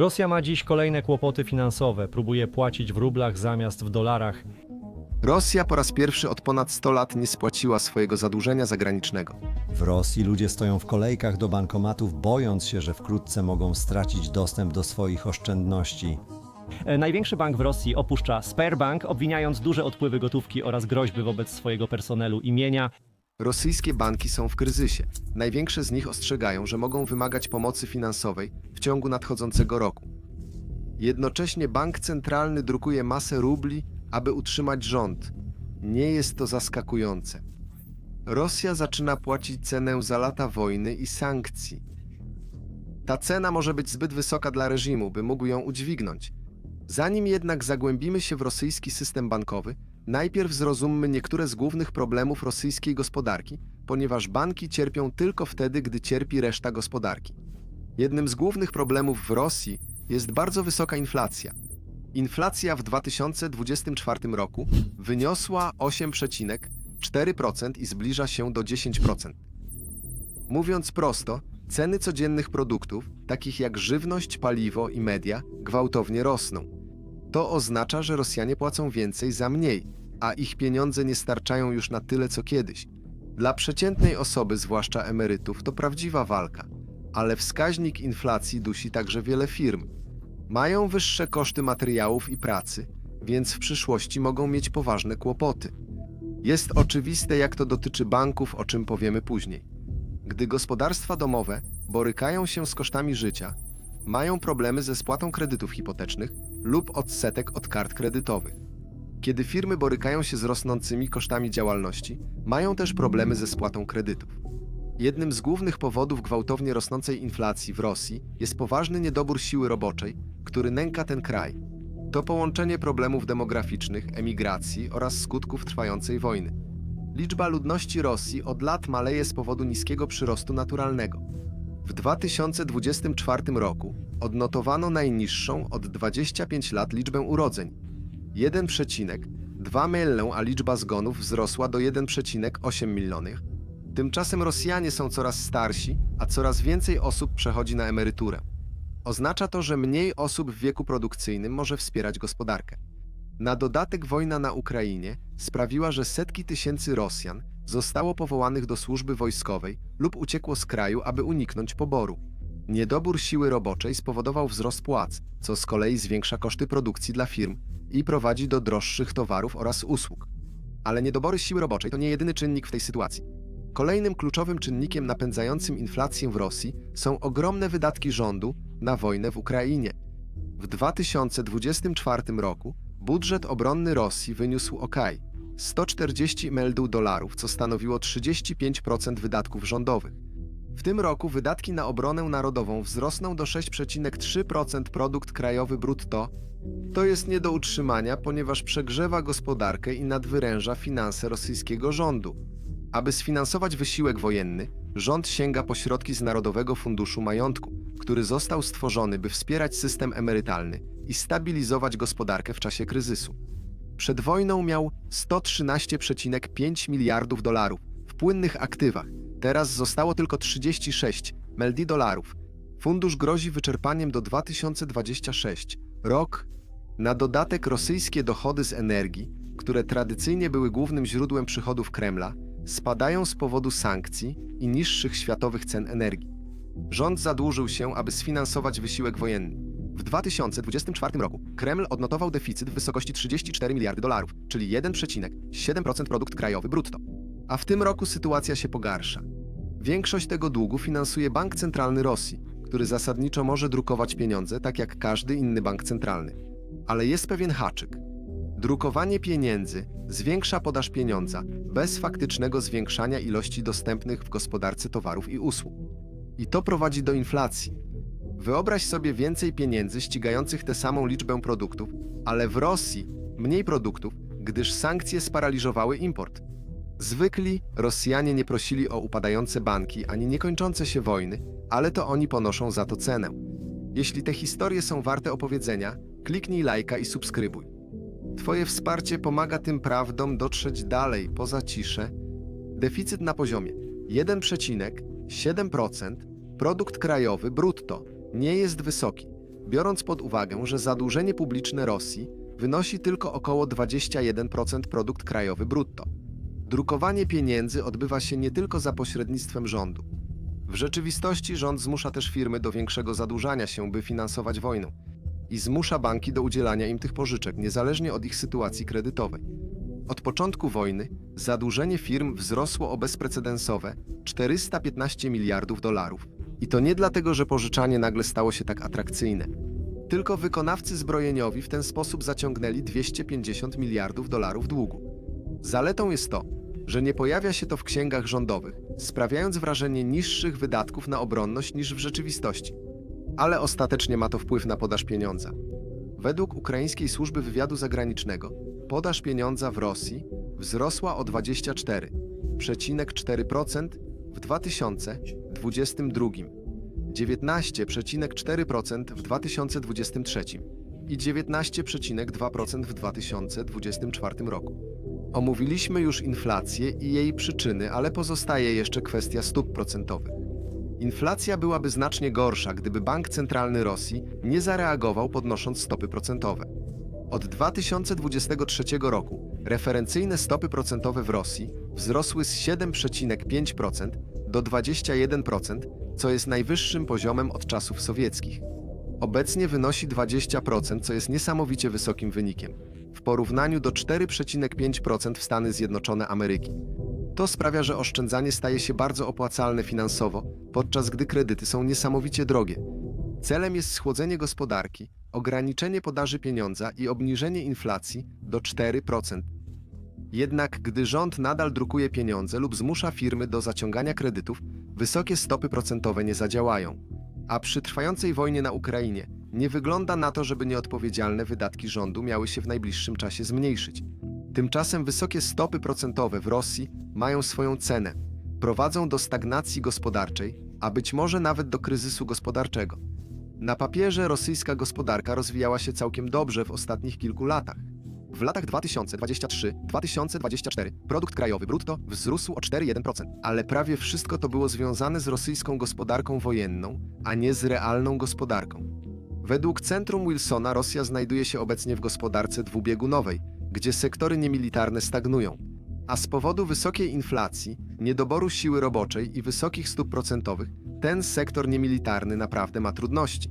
Rosja ma dziś kolejne kłopoty finansowe, próbuje płacić w rublach zamiast w dolarach. Rosja po raz pierwszy od ponad 100 lat nie spłaciła swojego zadłużenia zagranicznego. W Rosji ludzie stoją w kolejkach do bankomatów, bojąc się, że wkrótce mogą stracić dostęp do swoich oszczędności. E, Największy bank w Rosji opuszcza Sberbank, obwiniając duże odpływy gotówki oraz groźby wobec swojego personelu imienia. Rosyjskie banki są w kryzysie. Największe z nich ostrzegają, że mogą wymagać pomocy finansowej w ciągu nadchodzącego roku. Jednocześnie bank centralny drukuje masę rubli, aby utrzymać rząd. Nie jest to zaskakujące. Rosja zaczyna płacić cenę za lata wojny i sankcji. Ta cena może być zbyt wysoka dla reżimu, by mógł ją udźwignąć. Zanim jednak zagłębimy się w rosyjski system bankowy, najpierw zrozummy niektóre z głównych problemów rosyjskiej gospodarki, ponieważ banki cierpią tylko wtedy, gdy cierpi reszta gospodarki. Jednym z głównych problemów w Rosji jest bardzo wysoka inflacja. Inflacja w 2024 roku wyniosła 8,4% i zbliża się do 10%. Mówiąc prosto, ceny codziennych produktów, takich jak żywność, paliwo i media, gwałtownie rosną. To oznacza, że Rosjanie płacą więcej za mniej, a ich pieniądze nie starczają już na tyle co kiedyś. Dla przeciętnej osoby, zwłaszcza emerytów, to prawdziwa walka, ale wskaźnik inflacji dusi także wiele firm. Mają wyższe koszty materiałów i pracy, więc w przyszłości mogą mieć poważne kłopoty. Jest oczywiste, jak to dotyczy banków, o czym powiemy później. Gdy gospodarstwa domowe borykają się z kosztami życia, mają problemy ze spłatą kredytów hipotecznych lub odsetek od kart kredytowych. Kiedy firmy borykają się z rosnącymi kosztami działalności, mają też problemy ze spłatą kredytów. Jednym z głównych powodów gwałtownie rosnącej inflacji w Rosji jest poważny niedobór siły roboczej, który nęka ten kraj. To połączenie problemów demograficznych, emigracji oraz skutków trwającej wojny. Liczba ludności Rosji od lat maleje z powodu niskiego przyrostu naturalnego. W 2024 roku odnotowano najniższą od 25 lat liczbę urodzeń 1,2 mylę, a liczba zgonów wzrosła do 1,8 milionów. Tymczasem Rosjanie są coraz starsi, a coraz więcej osób przechodzi na emeryturę. Oznacza to, że mniej osób w wieku produkcyjnym może wspierać gospodarkę. Na dodatek wojna na Ukrainie sprawiła, że setki tysięcy Rosjan zostało powołanych do służby wojskowej lub uciekło z kraju, aby uniknąć poboru. Niedobór siły roboczej spowodował wzrost płac, co z kolei zwiększa koszty produkcji dla firm i prowadzi do droższych towarów oraz usług. Ale niedobory siły roboczej to nie jedyny czynnik w tej sytuacji. Kolejnym kluczowym czynnikiem napędzającym inflację w Rosji są ogromne wydatki rządu na wojnę w Ukrainie. W 2024 roku budżet obronny Rosji wyniósł ok. 140 meldów dolarów, co stanowiło 35% wydatków rządowych. W tym roku wydatki na obronę narodową wzrosną do 6,3% produkt krajowy brutto. To jest nie do utrzymania, ponieważ przegrzewa gospodarkę i nadwyręża finanse rosyjskiego rządu. Aby sfinansować wysiłek wojenny, rząd sięga po środki z Narodowego Funduszu Majątku, który został stworzony, by wspierać system emerytalny i stabilizować gospodarkę w czasie kryzysu. Przed wojną miał 113,5 miliardów dolarów w płynnych aktywach. Teraz zostało tylko 36 meldi dolarów. Fundusz grozi wyczerpaniem do 2026 rok. Na dodatek rosyjskie dochody z energii, które tradycyjnie były głównym źródłem przychodów Kremla, spadają z powodu sankcji i niższych światowych cen energii. Rząd zadłużył się, aby sfinansować wysiłek wojenny. W 2024 roku Kreml odnotował deficyt w wysokości 34 miliardy dolarów, czyli 1,7% produkt krajowy brutto. A w tym roku sytuacja się pogarsza. Większość tego długu finansuje Bank Centralny Rosji, który zasadniczo może drukować pieniądze tak jak każdy inny bank centralny. Ale jest pewien haczyk. Drukowanie pieniędzy zwiększa podaż pieniądza bez faktycznego zwiększania ilości dostępnych w gospodarce towarów i usług. I to prowadzi do inflacji. Wyobraź sobie więcej pieniędzy ścigających tę samą liczbę produktów, ale w Rosji mniej produktów, gdyż sankcje sparaliżowały import. Zwykli Rosjanie nie prosili o upadające banki ani niekończące się wojny, ale to oni ponoszą za to cenę. Jeśli te historie są warte opowiedzenia, kliknij lajka i subskrybuj. Twoje wsparcie pomaga tym prawdom dotrzeć dalej, poza ciszę. Deficyt na poziomie 1,7% produkt krajowy brutto nie jest wysoki, biorąc pod uwagę, że zadłużenie publiczne Rosji wynosi tylko około 21% produkt krajowy brutto. Drukowanie pieniędzy odbywa się nie tylko za pośrednictwem rządu. W rzeczywistości rząd zmusza też firmy do większego zadłużania się, by finansować wojnę i zmusza banki do udzielania im tych pożyczek, niezależnie od ich sytuacji kredytowej. Od początku wojny zadłużenie firm wzrosło o bezprecedensowe 415 miliardów dolarów. I to nie dlatego, że pożyczanie nagle stało się tak atrakcyjne. Tylko wykonawcy zbrojeniowi w ten sposób zaciągnęli 250 miliardów dolarów długu. Zaletą jest to, że nie pojawia się to w księgach rządowych, sprawiając wrażenie niższych wydatków na obronność niż w rzeczywistości. Ale ostatecznie ma to wpływ na podaż pieniądza. Według ukraińskiej służby wywiadu zagranicznego podaż pieniądza w Rosji wzrosła o 24,4% w 2022, 19,4% w 2023 i 19,2% w 2024 roku. Omówiliśmy już inflację i jej przyczyny, ale pozostaje jeszcze kwestia stóp procentowych. Inflacja byłaby znacznie gorsza, gdyby Bank Centralny Rosji nie zareagował podnosząc stopy procentowe. Od 2023 roku referencyjne stopy procentowe w Rosji wzrosły z 7,5% do 21%, co jest najwyższym poziomem od czasów sowieckich. Obecnie wynosi 20%, co jest niesamowicie wysokim wynikiem, w porównaniu do 4,5% w Stany Zjednoczone Ameryki. To sprawia, że oszczędzanie staje się bardzo opłacalne finansowo, podczas gdy kredyty są niesamowicie drogie. Celem jest schłodzenie gospodarki, ograniczenie podaży pieniądza i obniżenie inflacji do 4%. Jednak gdy rząd nadal drukuje pieniądze lub zmusza firmy do zaciągania kredytów, wysokie stopy procentowe nie zadziałają. A przy trwającej wojnie na Ukrainie nie wygląda na to, żeby nieodpowiedzialne wydatki rządu miały się w najbliższym czasie zmniejszyć. Tymczasem wysokie stopy procentowe w Rosji mają swoją cenę, prowadzą do stagnacji gospodarczej, a być może nawet do kryzysu gospodarczego. Na papierze rosyjska gospodarka rozwijała się całkiem dobrze w ostatnich kilku latach. W latach 2023-2024 produkt krajowy brutto wzrósł o 4,1%, ale prawie wszystko to było związane z rosyjską gospodarką wojenną, a nie z realną gospodarką. Według Centrum Wilsona Rosja znajduje się obecnie w gospodarce dwubiegunowej, gdzie sektory niemilitarne stagnują, a z powodu wysokiej inflacji, niedoboru siły roboczej i wysokich stóp procentowych, ten sektor niemilitarny naprawdę ma trudności.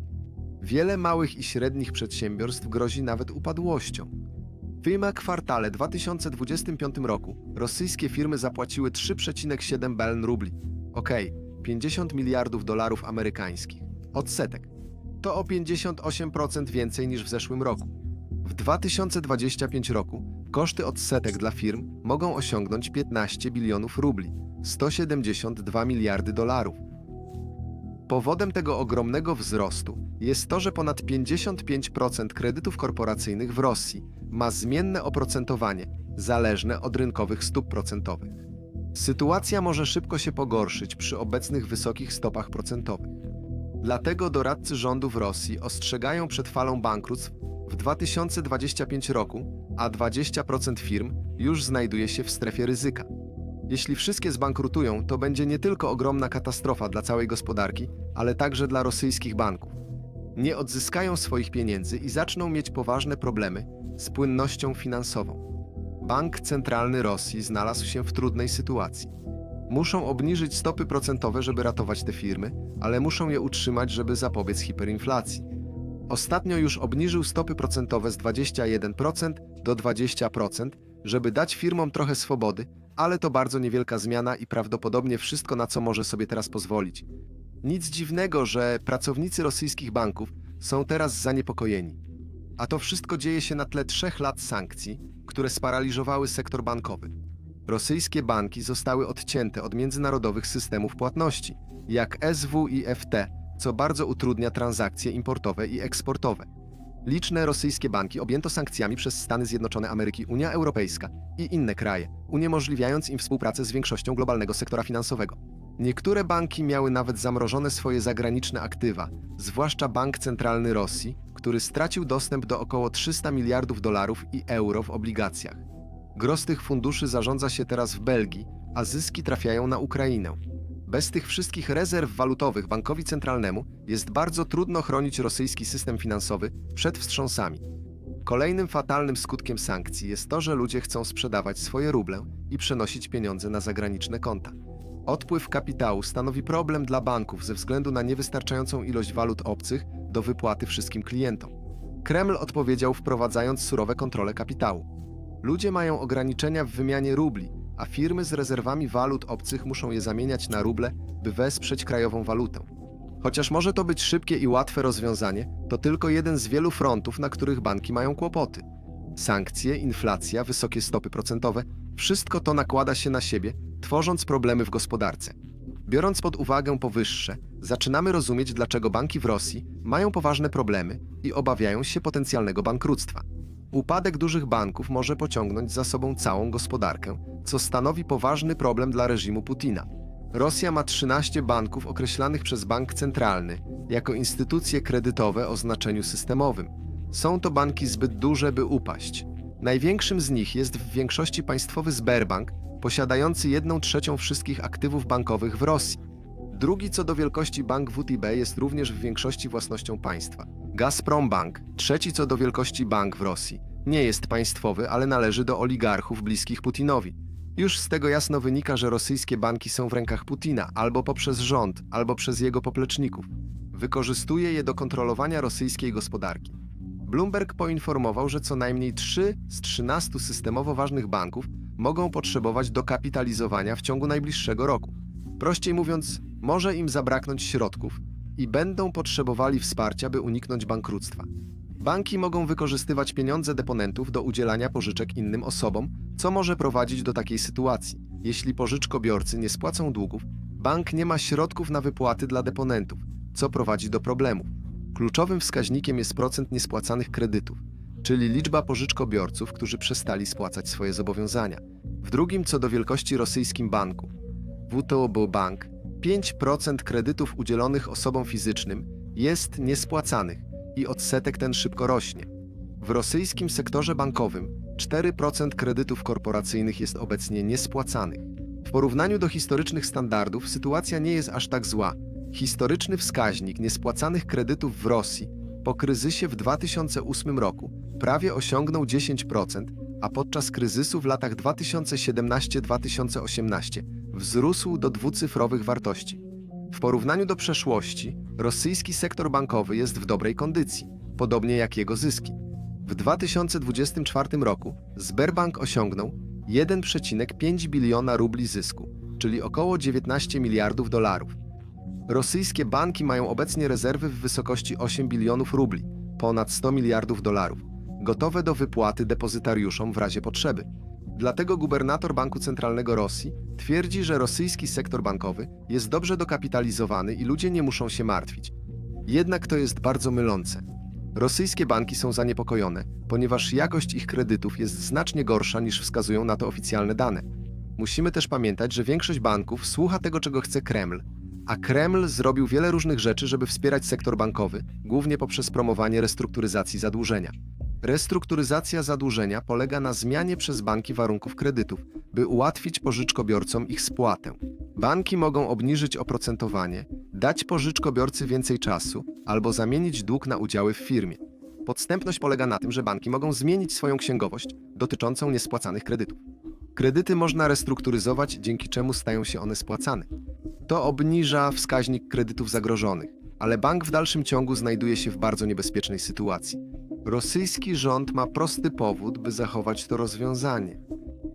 Wiele małych i średnich przedsiębiorstw grozi nawet upadłością. W firma kwartale 2025 roku rosyjskie firmy zapłaciły 3,7 billion rubli, ok, 50 miliardów dolarów amerykańskich, odsetek. To o 58% więcej niż w zeszłym roku. W 2025 roku koszty odsetek dla firm mogą osiągnąć 15 bilionów rubli, 172 miliardy dolarów. Powodem tego ogromnego wzrostu jest to, że ponad 55% kredytów korporacyjnych w Rosji ma zmienne oprocentowanie, zależne od rynkowych stóp procentowych. Sytuacja może szybko się pogorszyć przy obecnych wysokich stopach procentowych. Dlatego doradcy rządu w Rosji ostrzegają przed falą bankructw w 2025 roku, a 20% firm już znajduje się w strefie ryzyka. Jeśli wszystkie zbankrutują, to będzie nie tylko ogromna katastrofa dla całej gospodarki, ale także dla rosyjskich banków. Nie odzyskają swoich pieniędzy i zaczną mieć poważne problemy z płynnością finansową. Bank Centralny Rosji znalazł się w trudnej sytuacji. Muszą obniżyć stopy procentowe, żeby ratować te firmy, ale muszą je utrzymać, żeby zapobiec hiperinflacji. Ostatnio już obniżył stopy procentowe z 21% do 20%, żeby dać firmom trochę swobody, ale to bardzo niewielka zmiana i prawdopodobnie wszystko, na co może sobie teraz pozwolić. Nic dziwnego, że pracownicy rosyjskich banków są teraz zaniepokojeni. A to wszystko dzieje się na tle trzech lat sankcji, które sparaliżowały sektor bankowy. Rosyjskie banki zostały odcięte od międzynarodowych systemów płatności, jak SWIFT, co bardzo utrudnia transakcje importowe i eksportowe. Liczne rosyjskie banki objęto sankcjami przez Stany Zjednoczone Ameryki, Unia Europejska i inne kraje, uniemożliwiając im współpracę z większością globalnego sektora finansowego. Niektóre banki miały nawet zamrożone swoje zagraniczne aktywa, zwłaszcza Bank Centralny Rosji, który stracił dostęp do około 300 miliardów dolarów i euro w obligacjach. Gros tych funduszy zarządza się teraz w Belgii, a zyski trafiają na Ukrainę. Bez tych wszystkich rezerw walutowych bankowi centralnemu jest bardzo trudno chronić rosyjski system finansowy przed wstrząsami. Kolejnym fatalnym skutkiem sankcji jest to, że ludzie chcą sprzedawać swoje ruble i przenosić pieniądze na zagraniczne konta. Odpływ kapitału stanowi problem dla banków ze względu na niewystarczającą ilość walut obcych do wypłaty wszystkim klientom. Kreml odpowiedział wprowadzając surowe kontrole kapitału. Ludzie mają ograniczenia w wymianie rubli, a firmy z rezerwami walut obcych muszą je zamieniać na ruble, by wesprzeć krajową walutę. Chociaż może to być szybkie i łatwe rozwiązanie, to tylko jeden z wielu frontów, na których banki mają kłopoty. Sankcje, inflacja, wysokie stopy procentowe wszystko to nakłada się na siebie, tworząc problemy w gospodarce. Biorąc pod uwagę powyższe, zaczynamy rozumieć, dlaczego banki w Rosji mają poważne problemy i obawiają się potencjalnego bankructwa. Upadek dużych banków może pociągnąć za sobą całą gospodarkę, co stanowi poważny problem dla reżimu Putina. Rosja ma 13 banków określanych przez bank centralny jako instytucje kredytowe o znaczeniu systemowym. Są to banki zbyt duże, by upaść. Największym z nich jest w większości państwowy Sberbank, posiadający 1 trzecią wszystkich aktywów bankowych w Rosji. Drugi co do wielkości bank WTB jest również w większości własnością państwa. Gazprom Bank, trzeci co do wielkości bank w Rosji, nie jest państwowy, ale należy do oligarchów bliskich Putinowi. Już z tego jasno wynika, że rosyjskie banki są w rękach Putina albo poprzez rząd, albo przez jego popleczników. Wykorzystuje je do kontrolowania rosyjskiej gospodarki. Bloomberg poinformował, że co najmniej 3 z 13 systemowo ważnych banków mogą potrzebować dokapitalizowania w ciągu najbliższego roku. Prościej mówiąc, może im zabraknąć środków i będą potrzebowali wsparcia, by uniknąć bankructwa. Banki mogą wykorzystywać pieniądze deponentów do udzielania pożyczek innym osobom, co może prowadzić do takiej sytuacji. Jeśli pożyczkobiorcy nie spłacą długów, bank nie ma środków na wypłaty dla deponentów, co prowadzi do problemów. Kluczowym wskaźnikiem jest procent niespłacanych kredytów, czyli liczba pożyczkobiorców, którzy przestali spłacać swoje zobowiązania. W drugim co do wielkości rosyjskim banku, WTOB Bank, 5% kredytów udzielonych osobom fizycznym jest niespłacanych i odsetek ten szybko rośnie. W rosyjskim sektorze bankowym 4% kredytów korporacyjnych jest obecnie niespłacanych. W porównaniu do historycznych standardów sytuacja nie jest aż tak zła. Historyczny wskaźnik niespłacanych kredytów w Rosji po kryzysie w 2008 roku prawie osiągnął 10%, a podczas kryzysu w latach 2017-2018 wzrósł do dwucyfrowych wartości. W porównaniu do przeszłości, rosyjski sektor bankowy jest w dobrej kondycji, podobnie jak jego zyski. W 2024 roku Sberbank osiągnął 1,5 biliona rubli zysku, czyli około 19 miliardów dolarów. Rosyjskie banki mają obecnie rezerwy w wysokości 8 bilionów rubli, ponad 100 miliardów dolarów, gotowe do wypłaty depozytariuszom w razie potrzeby. Dlatego gubernator Banku Centralnego Rosji twierdzi, że rosyjski sektor bankowy jest dobrze dokapitalizowany i ludzie nie muszą się martwić. Jednak to jest bardzo mylące. Rosyjskie banki są zaniepokojone, ponieważ jakość ich kredytów jest znacznie gorsza niż wskazują na to oficjalne dane. Musimy też pamiętać, że większość banków słucha tego, czego chce Kreml, a Kreml zrobił wiele różnych rzeczy, żeby wspierać sektor bankowy, głównie poprzez promowanie restrukturyzacji zadłużenia. Restrukturyzacja zadłużenia polega na zmianie przez banki warunków kredytów, by ułatwić pożyczkobiorcom ich spłatę. Banki mogą obniżyć oprocentowanie, dać pożyczkobiorcy więcej czasu albo zamienić dług na udziały w firmie. Podstępność polega na tym, że banki mogą zmienić swoją księgowość dotyczącą niespłacanych kredytów. Kredyty można restrukturyzować, dzięki czemu stają się one spłacane. To obniża wskaźnik kredytów zagrożonych, ale bank w dalszym ciągu znajduje się w bardzo niebezpiecznej sytuacji. Rosyjski rząd ma prosty powód, by zachować to rozwiązanie.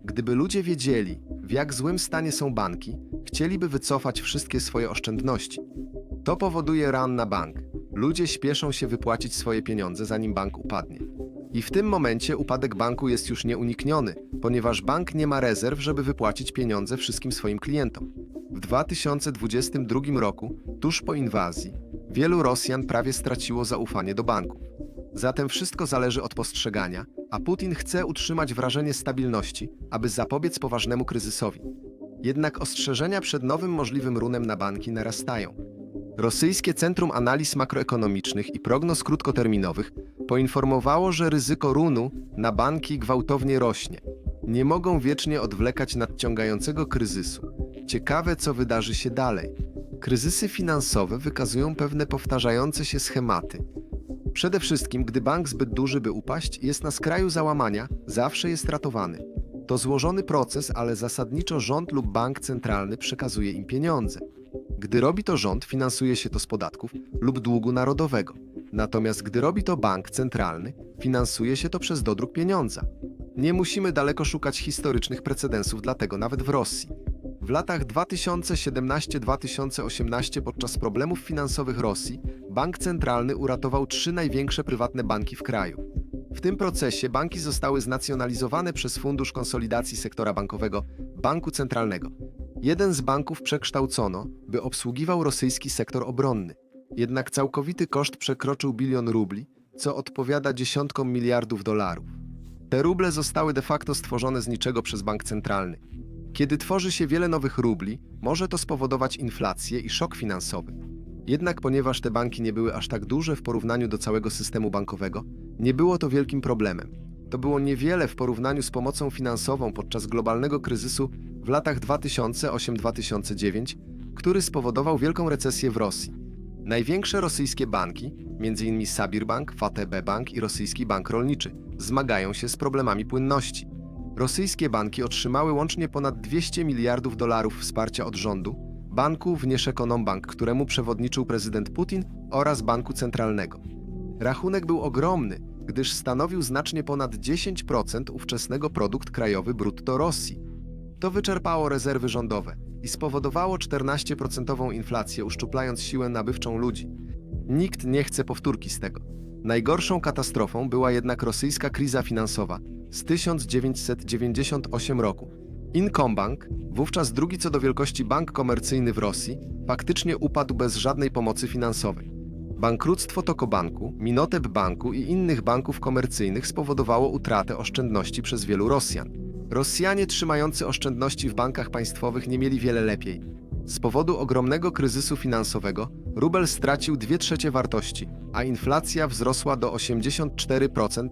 Gdyby ludzie wiedzieli, w jak złym stanie są banki, chcieliby wycofać wszystkie swoje oszczędności. To powoduje ran na bank. Ludzie śpieszą się wypłacić swoje pieniądze, zanim bank upadnie. I w tym momencie upadek banku jest już nieunikniony, ponieważ bank nie ma rezerw, żeby wypłacić pieniądze wszystkim swoim klientom. W 2022 roku, tuż po inwazji, wielu Rosjan prawie straciło zaufanie do banków. Zatem wszystko zależy od postrzegania, a Putin chce utrzymać wrażenie stabilności, aby zapobiec poważnemu kryzysowi. Jednak ostrzeżenia przed nowym możliwym runem na banki narastają. Rosyjskie Centrum Analiz Makroekonomicznych i Prognoz Krótkoterminowych poinformowało, że ryzyko runu na banki gwałtownie rośnie. Nie mogą wiecznie odwlekać nadciągającego kryzysu. Ciekawe, co wydarzy się dalej. Kryzysy finansowe wykazują pewne powtarzające się schematy. Przede wszystkim, gdy bank zbyt duży, by upaść, jest na skraju załamania, zawsze jest ratowany. To złożony proces, ale zasadniczo rząd lub bank centralny przekazuje im pieniądze. Gdy robi to rząd, finansuje się to z podatków lub długu narodowego. Natomiast gdy robi to bank centralny, finansuje się to przez dodruk pieniądza. Nie musimy daleko szukać historycznych precedensów, dlatego nawet w Rosji. W latach 2017-2018 podczas problemów finansowych Rosji bank centralny uratował trzy największe prywatne banki w kraju. W tym procesie banki zostały znacjonalizowane przez Fundusz Konsolidacji Sektora Bankowego Banku Centralnego. Jeden z banków przekształcono, by obsługiwał rosyjski sektor obronny. Jednak całkowity koszt przekroczył bilion rubli, co odpowiada dziesiątkom miliardów dolarów. Te ruble zostały de facto stworzone z niczego przez bank centralny. Kiedy tworzy się wiele nowych rubli, może to spowodować inflację i szok finansowy. Jednak ponieważ te banki nie były aż tak duże w porównaniu do całego systemu bankowego, nie było to wielkim problemem. To było niewiele w porównaniu z pomocą finansową podczas globalnego kryzysu w latach 2008-2009, który spowodował wielką recesję w Rosji. Największe rosyjskie banki, m.in. Sabir Bank, VTB Bank i Rosyjski Bank Rolniczy, zmagają się z problemami płynności. Rosyjskie banki otrzymały łącznie ponad 200 miliardów dolarów wsparcia od rządu, banku Wnieszekonombank, któremu przewodniczył prezydent Putin oraz banku centralnego. Rachunek był ogromny, gdyż stanowił znacznie ponad 10% ówczesnego produkt krajowy brutto Rosji. To wyczerpało rezerwy rządowe i spowodowało 14% inflację, uszczuplając siłę nabywczą ludzi. Nikt nie chce powtórki z tego. Najgorszą katastrofą była jednak rosyjska kriza finansowa z 1998 roku. Incombank, wówczas drugi co do wielkości bank komercyjny w Rosji, faktycznie upadł bez żadnej pomocy finansowej. Bankructwo Tokobanku, Minotep Banku i innych banków komercyjnych spowodowało utratę oszczędności przez wielu Rosjan. Rosjanie trzymający oszczędności w bankach państwowych nie mieli wiele lepiej. Z powodu ogromnego kryzysu finansowego rubel stracił 2 trzecie wartości, a inflacja wzrosła do 84%.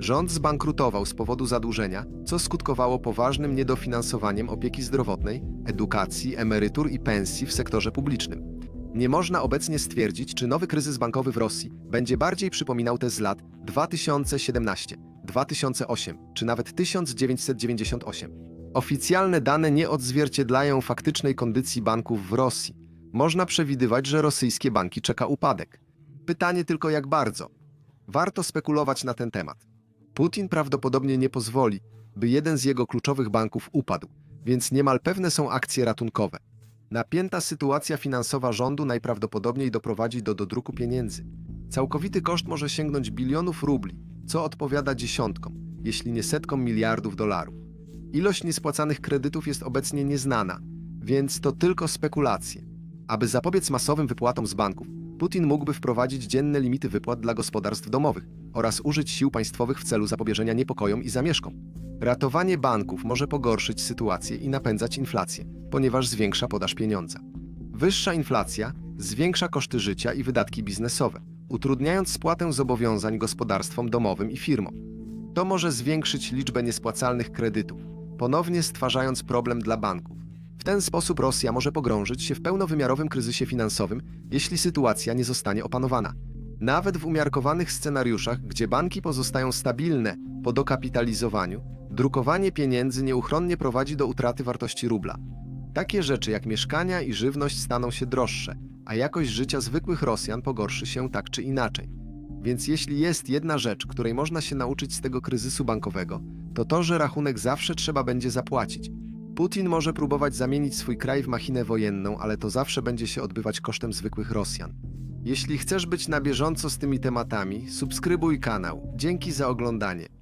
Rząd zbankrutował z powodu zadłużenia, co skutkowało poważnym niedofinansowaniem opieki zdrowotnej, edukacji, emerytur i pensji w sektorze publicznym. Nie można obecnie stwierdzić, czy nowy kryzys bankowy w Rosji będzie bardziej przypominał te z lat 2017, 2008 czy nawet 1998. Oficjalne dane nie odzwierciedlają faktycznej kondycji banków w Rosji. Można przewidywać, że rosyjskie banki czeka upadek. Pytanie tylko jak bardzo. Warto spekulować na ten temat. Putin prawdopodobnie nie pozwoli, by jeden z jego kluczowych banków upadł, więc niemal pewne są akcje ratunkowe. Napięta sytuacja finansowa rządu najprawdopodobniej doprowadzi do dodruku pieniędzy. Całkowity koszt może sięgnąć bilionów rubli, co odpowiada dziesiątkom, jeśli nie setkom miliardów dolarów. Ilość niespłacanych kredytów jest obecnie nieznana, więc to tylko spekulacje. Aby zapobiec masowym wypłatom z banków, Putin mógłby wprowadzić dzienne limity wypłat dla gospodarstw domowych oraz użyć sił państwowych w celu zapobieżenia niepokojom i zamieszkom. Ratowanie banków może pogorszyć sytuację i napędzać inflację, ponieważ zwiększa podaż pieniądza. Wyższa inflacja zwiększa koszty życia i wydatki biznesowe, utrudniając spłatę zobowiązań gospodarstwom domowym i firmom. To może zwiększyć liczbę niespłacalnych kredytów, ponownie stwarzając problem dla banków. W ten sposób Rosja może pogrążyć się w pełnowymiarowym kryzysie finansowym, jeśli sytuacja nie zostanie opanowana. Nawet w umiarkowanych scenariuszach, gdzie banki pozostają stabilne po dokapitalizowaniu, drukowanie pieniędzy nieuchronnie prowadzi do utraty wartości rubla. Takie rzeczy jak mieszkania i żywność staną się droższe, a jakość życia zwykłych Rosjan pogorszy się tak czy inaczej. Więc jeśli jest jedna rzecz, której można się nauczyć z tego kryzysu bankowego, to to, że rachunek zawsze trzeba będzie zapłacić. Putin może próbować zamienić swój kraj w machinę wojenną, ale to zawsze będzie się odbywać kosztem zwykłych Rosjan. Jeśli chcesz być na bieżąco z tymi tematami, subskrybuj kanał. Dzięki za oglądanie.